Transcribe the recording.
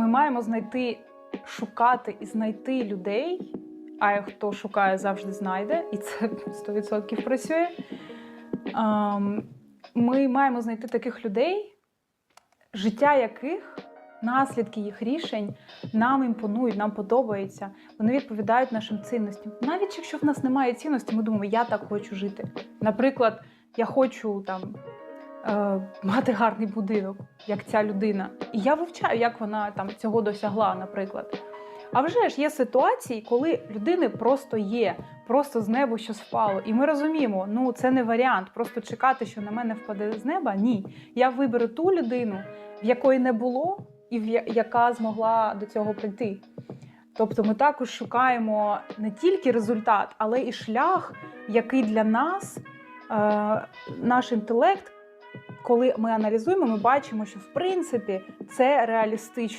ми маємо знайти, шукати і знайти людей. А хто шукає, завжди знайде, і це 100% працює. Ем, Ми маємо знайти таких людей, життя яких, наслідки їх рішень нам імпонують, нам подобається. Вони відповідають нашим цінностям. Навіть якщо в нас немає цінності, ми думаємо, я так хочу жити. Наприклад, я хочу там мати гарний будинок, як ця людина. І я вивчаю, як вона там цього досягла, наприклад. А вже ж є ситуації, коли людини просто є, просто з неба щось впало. І ми розуміємо, ну це не варіант. Просто чекати, що на мене впаде з неба. Ні. Я виберу ту людину, в якої не було, і в яка змогла до цього прийти. Тобто ми також шукаємо не тільки результат, але і шлях, який для нас е, наш інтелект, коли ми аналізуємо, ми бачимо, що в принципі це реалістично.